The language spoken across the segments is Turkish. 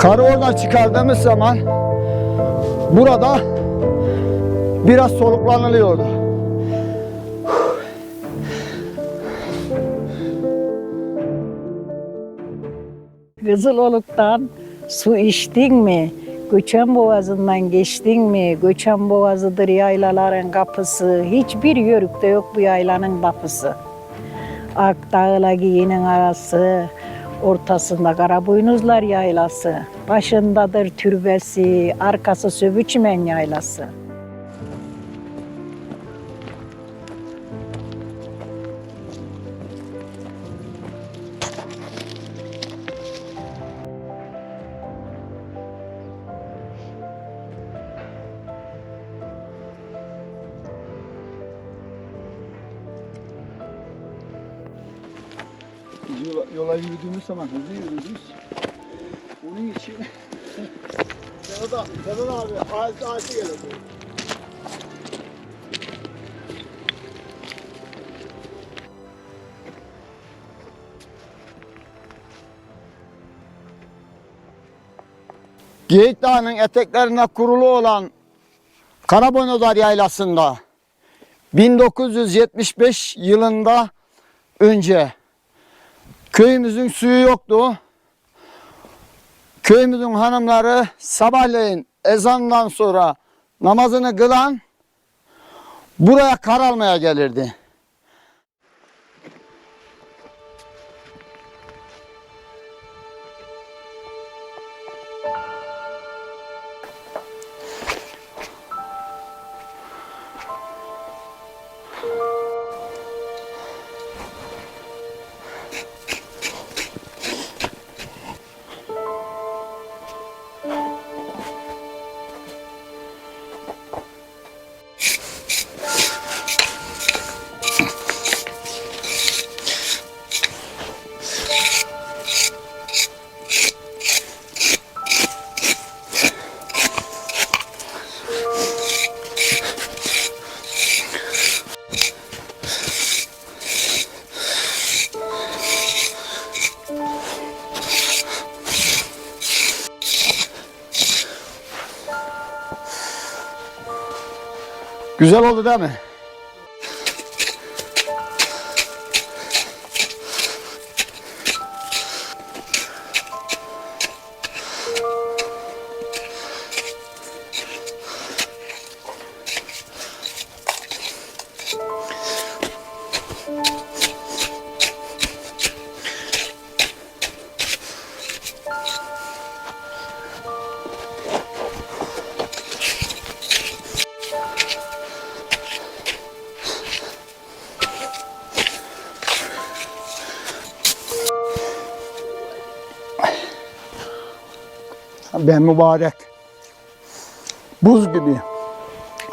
Karı oradan çıkardığımız zaman burada biraz soluklanılıyordu. Kızıloluk'tan su içtin mi? Göçen Boğazı'ndan geçtin mi? Göçen Boğazı'dır yaylaların kapısı. Hiçbir yörükte yok bu yaylanın kapısı. Ak dağla giyinin arası, ortasında karaboynuzlar yaylası. Başındadır türbesi, arkası Söbüçmen yaylası. Yürüdüğümüz zaman hızlı yürüdük. Onun için Sedat, Sedat abi ağaç ağaçı gelir. Geyik Dağı'nın eteklerinde kurulu olan Karaboynuzlar Yaylası'nda 1975 yılında önce Köyümüzün suyu yoktu. Köyümüzün hanımları sabahleyin ezandan sonra namazını kılan buraya kar almaya gelirdi. Güzel oldu değil mi? Ben mübarek. Buz gibi.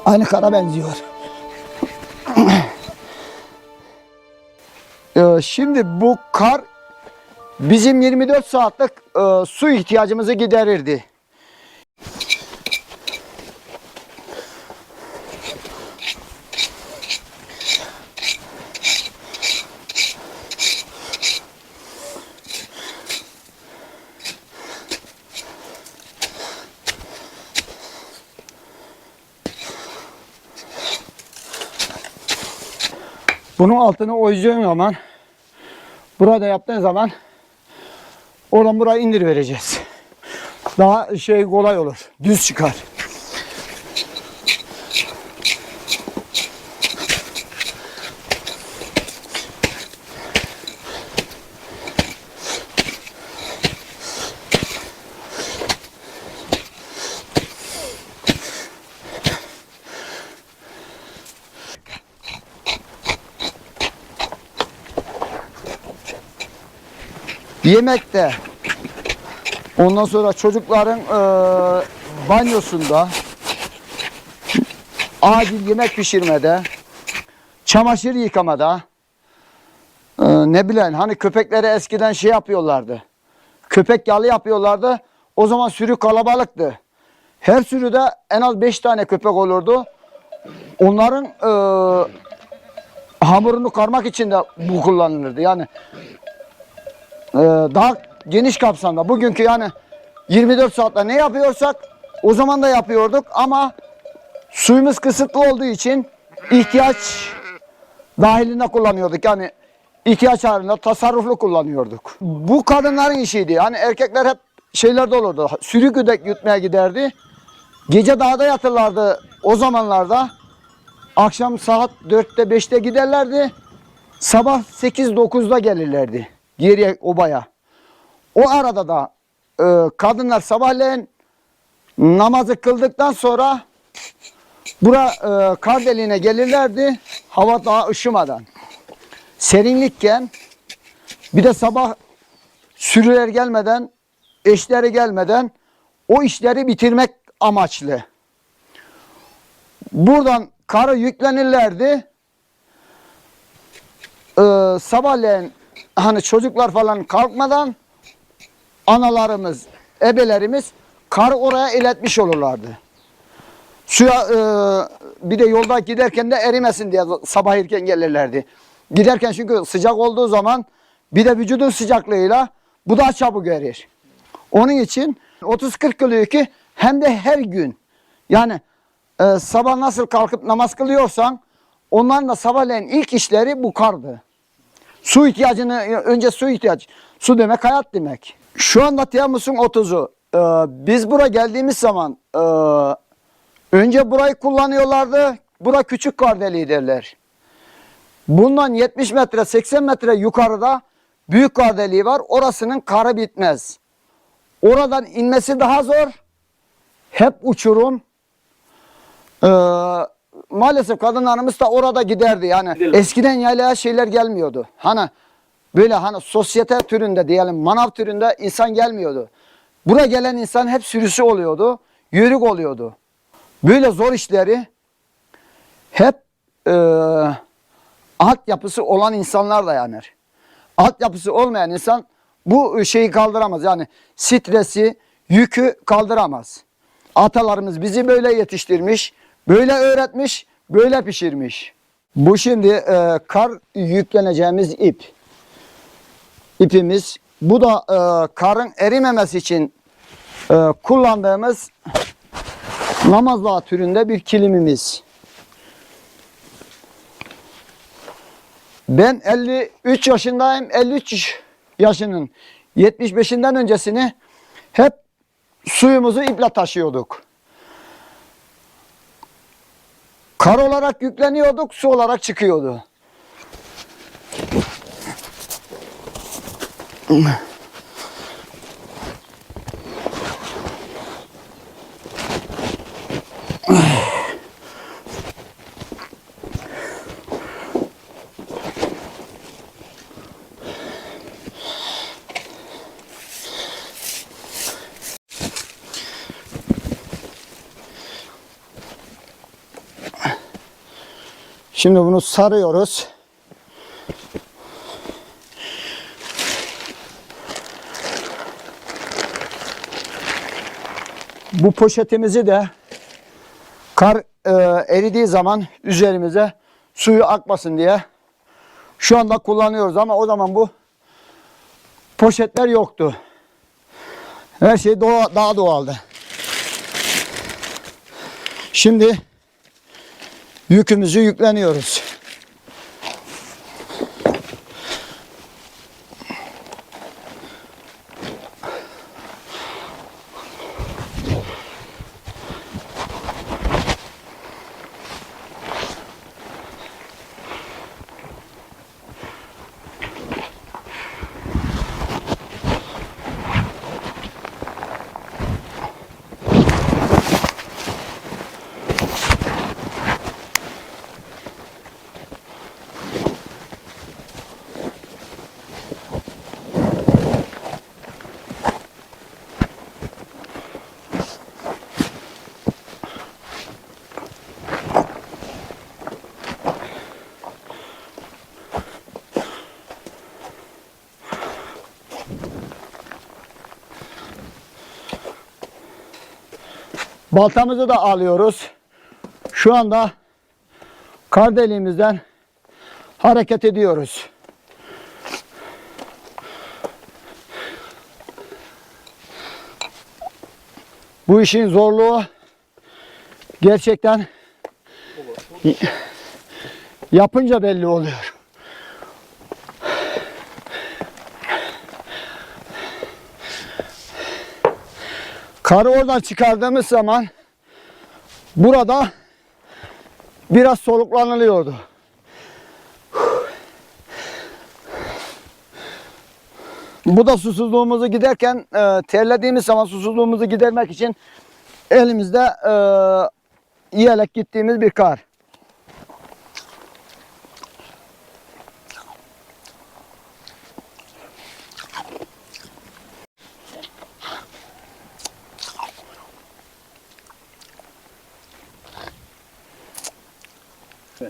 Aynı kara benziyor. Ee, Şimdi bu kar bizim 24 saatlik e, su ihtiyacımızı giderirdi. Bunun altını oyacağın zaman burada yaptığın zaman oradan buraya indir vereceğiz. Daha şey kolay olur. Düz çıkar. Yemekte, ondan sonra çocukların e, banyosunda, acil yemek pişirmede, çamaşır yıkamada, e, ne bileyim hani köpeklere eskiden şey yapıyorlardı. Köpek yalı yapıyorlardı. O zaman sürü kalabalıktı. Her sürüde en az 5 tane köpek olurdu. Onların e, hamurunu karmak için de bu kullanılırdı. Yani e, daha geniş kapsamda. Bugünkü yani 24 saatte ne yapıyorsak o zaman da yapıyorduk ama suyumuz kısıtlı olduğu için ihtiyaç dahilinde kullanıyorduk. Yani ihtiyaç halinde tasarruflu kullanıyorduk. Bu kadınların işiydi. Yani erkekler hep şeylerde olurdu. Sürü güdek yutmaya giderdi. Gece dağda yatırlardı o zamanlarda. Akşam saat 4'te 5'te giderlerdi. Sabah 8-9'da gelirlerdi. Geriye obaya. O arada da e, kadınlar sabahleyin namazı kıldıktan sonra bura e, kar deliğine gelirlerdi. Hava daha ışımadan. Serinlikken bir de sabah sürüler gelmeden, eşleri gelmeden o işleri bitirmek amaçlı. Buradan karı yüklenirlerdi. Ee, sabahleyin hani çocuklar falan kalkmadan analarımız, ebelerimiz karı oraya iletmiş olurlardı. Suya e, bir de yolda giderken de erimesin diye sabah erken gelirlerdi. Giderken çünkü sıcak olduğu zaman bir de vücudun sıcaklığıyla bu daha çabuk erir. Onun için 30-40 kılıyor ki hem de her gün. Yani e, sabah nasıl kalkıp namaz kılıyorsan onların da sabahleyin ilk işleri bu kardı. Su ihtiyacını önce su ihtiyaç. Su demek hayat demek. Şu anda Temmuz'un 30'u. E, biz buraya geldiğimiz zaman e, önce burayı kullanıyorlardı. Bura küçük kar deliği derler. Bundan 70 metre 80 metre yukarıda büyük kar deliği var. Orasının karı bitmez. Oradan inmesi daha zor. Hep uçurum. Ee, maalesef kadınlarımız da orada giderdi. Yani eskiden yaylaya şeyler gelmiyordu. Hani böyle hani sosyete türünde diyelim manav türünde insan gelmiyordu. Buraya gelen insan hep sürüsü oluyordu. Yörük oluyordu. Böyle zor işleri hep e, altyapısı olan insanlar da yanır. Altyapısı olmayan insan bu şeyi kaldıramaz. Yani stresi, yükü kaldıramaz. Atalarımız bizi böyle yetiştirmiş, böyle öğretmiş, böyle pişirmiş. Bu şimdi e, kar yükleneceğimiz ip. İpimiz. Bu da e, karın erimemesi için e, kullandığımız namazlığa türünde bir kilimimiz. Ben 53 yaşındayım. 53 yaşının 75'inden öncesini hep suyumuzu iple taşıyorduk. Kar olarak yükleniyorduk, su olarak çıkıyordu. Şimdi bunu sarıyoruz. Bu poşetimizi de kar e, eridiği zaman üzerimize suyu akmasın diye şu anda kullanıyoruz ama o zaman bu poşetler yoktu. Her şey doğa, daha doğaldı. Şimdi yükümüzü yükleniyoruz. Baltamızı da alıyoruz. Şu anda kar deliğimizden hareket ediyoruz. Bu işin zorluğu gerçekten yapınca belli oluyor. Karı oradan çıkardığımız zaman burada biraz soluklanılıyordu. Bu da susuzluğumuzu giderken e, terlediğimiz zaman susuzluğumuzu gidermek için elimizde e, yiyerek gittiğimiz bir kar.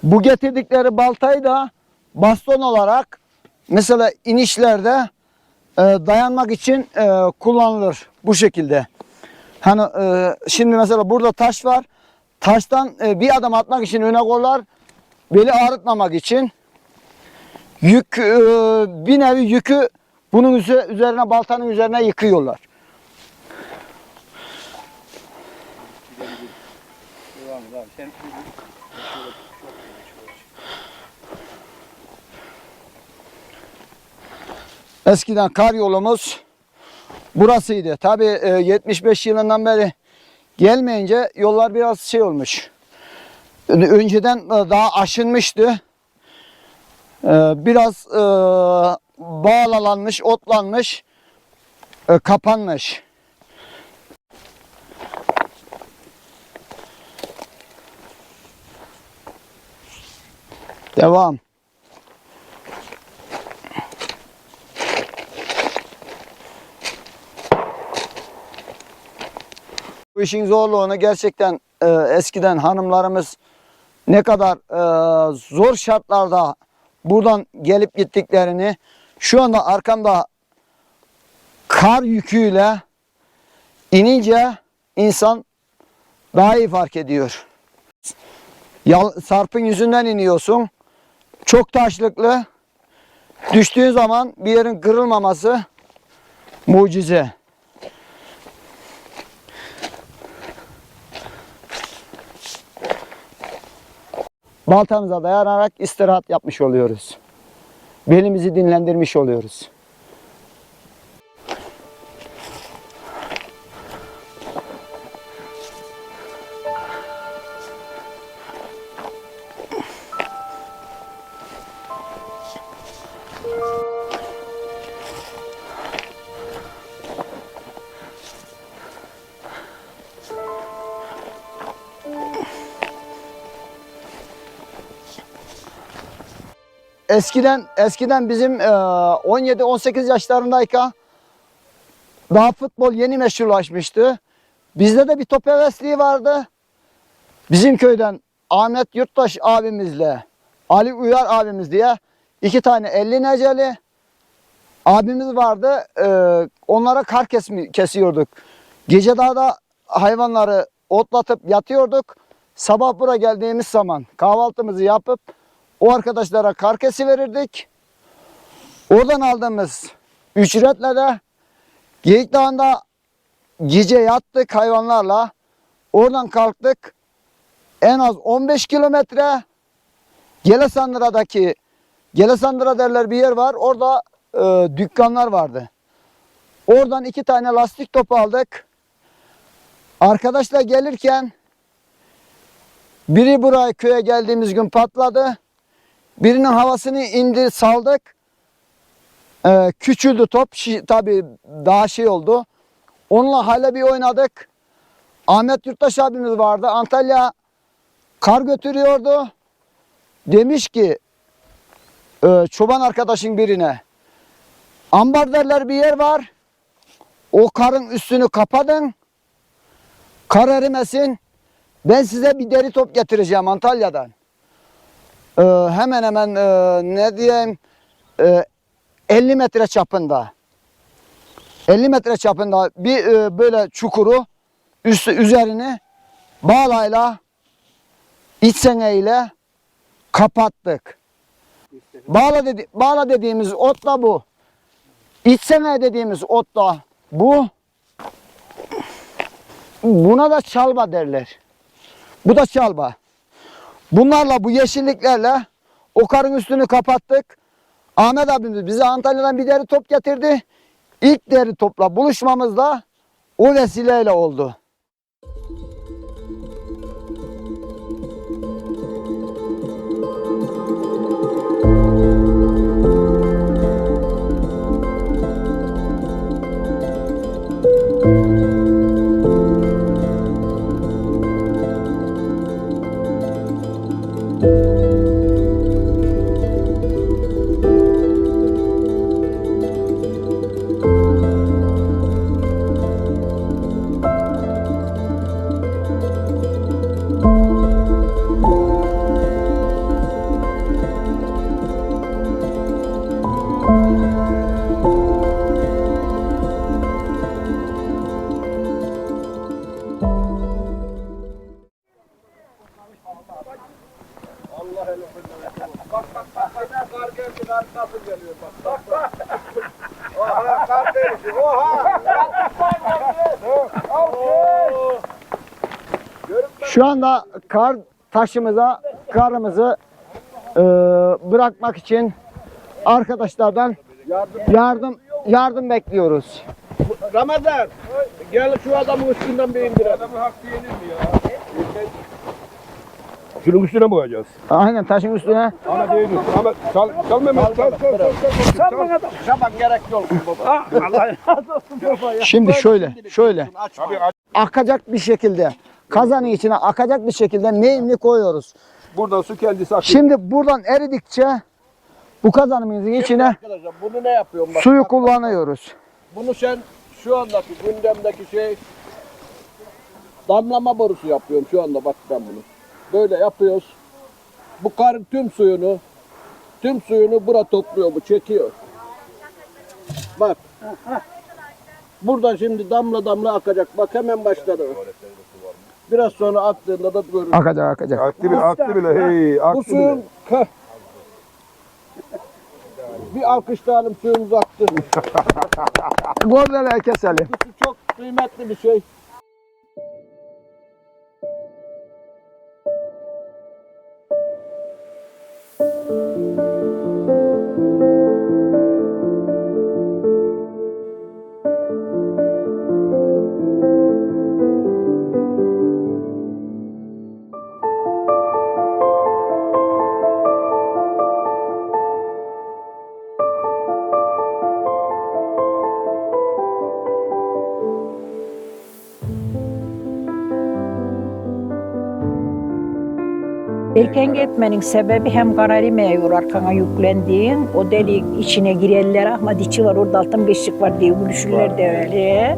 Bu getirdikleri baltayı da baston olarak mesela inişlerde e, dayanmak için e, kullanılır bu şekilde. Hani e, şimdi mesela burada taş var. Taştan e, bir adım atmak için öne koyarlar. Beli ağrıtmamak için. Yük e, bir nevi yükü bunun üze- üzerine baltanın üzerine yıkıyorlar. Devam et abi. Sen Eskiden kar yolumuz burasıydı. Tabii e, 75 yılından beri gelmeyince yollar biraz şey olmuş. Önceden e, daha aşınmıştı. E, Biraz e, bağlalanmış, otlanmış, e, kapanmış. Devam. Bu işin zorluğunu gerçekten e, eskiden hanımlarımız ne kadar e, zor şartlarda buradan gelip gittiklerini şu anda arkamda kar yüküyle inince insan daha iyi fark ediyor. Yal- Sarpın yüzünden iniyorsun. Çok taşlıklı. Düştüğün zaman bir yerin kırılmaması mucize. Baltamıza dayanarak istirahat yapmış oluyoruz. Belimizi dinlendirmiş oluyoruz. Eskiden eskiden bizim e, 17-18 yaşlarındayken daha futbol yeni meşhurlaşmıştı. Bizde de bir top hevesliği vardı. Bizim köyden Ahmet Yurttaş abimizle Ali Uyar abimiz diye iki tane 50 neceli abimiz vardı. E, onlara kar kesmi, kesiyorduk. Gece dağda hayvanları otlatıp yatıyorduk. Sabah buraya geldiğimiz zaman kahvaltımızı yapıp o arkadaşlara kar kesi verirdik. Oradan aldığımız ücretle de Geyik Dağı'nda gece yattık hayvanlarla. Oradan kalktık. En az 15 kilometre Gelesandıra'daki Gelesandıra derler bir yer var. Orada e, dükkanlar vardı. Oradan iki tane lastik topu aldık. Arkadaşla gelirken biri buraya köye geldiğimiz gün patladı. Birinin havasını indi saldık. Ee, küçüldü top. Şi, tabii daha şey oldu. Onunla hala bir oynadık. Ahmet Yurttaş abimiz vardı. Antalya kar götürüyordu. Demiş ki e, çoban arkadaşın birine ambar derler bir yer var. O karın üstünü kapatın. Kar erimesin. Ben size bir deri top getireceğim Antalya'dan. Ee, hemen hemen e, ne diyeyim e, 50 metre çapında 50 metre çapında bir e, böyle çukuru üstü üzerini bağlayla iç seneyle kapattık. Bağla, dedi, bağla dediğimiz ot da bu. İç sene dediğimiz ot da bu. Buna da çalba derler. Bu da çalba. Bunlarla bu yeşilliklerle o karın üstünü kapattık. Ahmet abimiz bize Antalya'dan bir deri top getirdi. İlk deri topla buluşmamız da o vesileyle oldu. Şu anda kar taşımıza karımızı e, bırakmak için arkadaşlardan yardım yardım bekliyoruz. Ramazan gel şu adamın üstünden bir indirelim. Adamın hakkı yenir mi ya? Şunun üstüne mi koyacağız? Aynen taşın üstüne. Ama değil dur. Ama sal, sal Mehmet. Sal, sal, sal, sal. Sen bana da şaban gerek yok baba. Allah razı olsun baba ya. Şimdi şöyle şöyle akacak bir şekilde kazanın içine akacak bir şekilde neyimli koyuyoruz. Buradan su kendisi akıyor. Şimdi buradan eridikçe bu kazanımızın içine Arkadaşlar bunu ne yapıyorum bak. suyu kullanıyoruz. Bunu sen şu andaki gündemdeki şey damlama borusu yapıyorum şu anda bak ben bunu. Böyle yapıyoruz. Bu karın tüm suyunu tüm suyunu bura topluyor bu çekiyor. Bak. Buradan şimdi damla damla akacak. Bak hemen başladı. Biraz sonra aktığında da görürüz. Akacak akacak. Aktı bile, aktı bile. Hey, Bu aktı bile. suyun Heh. bir alkışlayalım suyumuz aktı. Gordeler keselim. Bu su çok kıymetli bir şey. Erken gitmenin sebebi hem kararime yor arkana yüklendiğin, o deliğin içine girerler, Ahmet içi var, orada altın beşik var diye gülüşürler de öyle.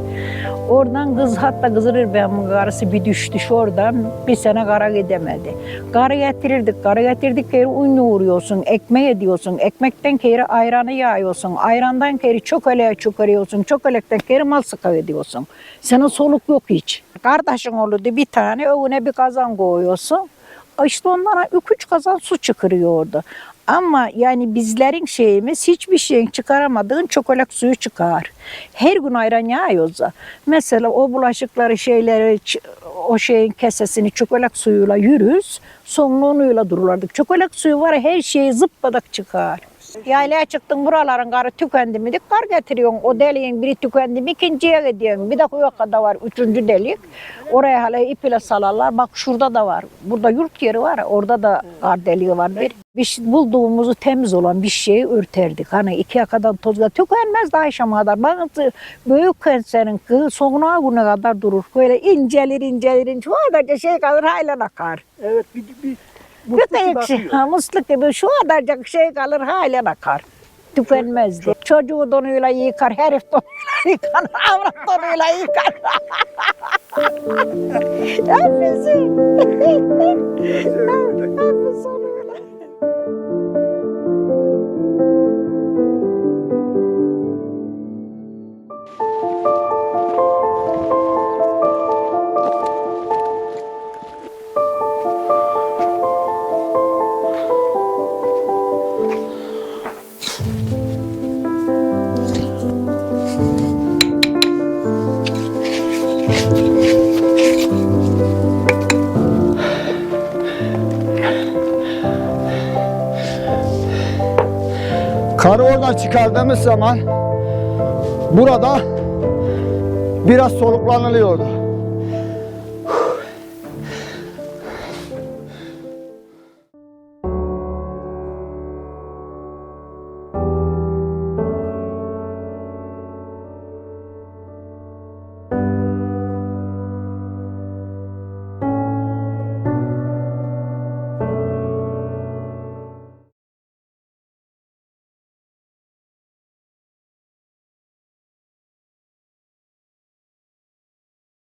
Oradan kız hatta kızırır benim karısı bir düştü şu oradan, bir sene kara gidemedi. Karı getirirdik, karı getirdik kere un yoğuruyorsun, ekmeğe ediyorsun, ekmekten kere ayranı yağıyorsun, ayrandan kere çökeleğe çökeliyorsun, çökelekten kere mal sıkı ediyorsun. Senin soluk yok hiç. Kardeşin olurdu bir tane, önüne bir kazan koyuyorsun. İşte onlara üç üç kazan su çıkarıyordu. Ama yani bizlerin şeyimiz hiçbir şeyin çıkaramadığın çokolak suyu çıkar. Her gün ayran yağıyorsa mesela o bulaşıkları şeyleri o şeyin kesesini çokolak suyuyla yürüz. Sonluğunuyla dururlardık. Çokolak suyu var her şeyi zıpladak çıkar. Yaylaya çıktın buraların karı tükendi mi? Kar getiriyorsun. O deliğin biri tükendi mi ikinciye gidiyorsun. Bir de Kuyaka'da var üçüncü delik. Oraya hala ip ile salarlar. Bak şurada da var. Burada yurt yeri var. Orada da kar deliği var. Bir, bir şey- bulduğumuzu temiz olan bir şeyi örterdik. Hani iki yakadan tozla tükenmez daha kadar. Bazı büyük kenserin kız sonuna güne kadar durur. Böyle incelir incelir incelir. Şu kadarca şey kalır hala akar. Evet bir, bir Tek şey, musluk gibi şu kadarcık şey kalır hala akar. Tükenmezdi. Çocuğu donuyla yıkar, herif donuyla yıkar, avrat donuyla yıkar. Hepsi. Hepsi Karı oradan çıkardığımız zaman burada biraz soluklanılıyordu.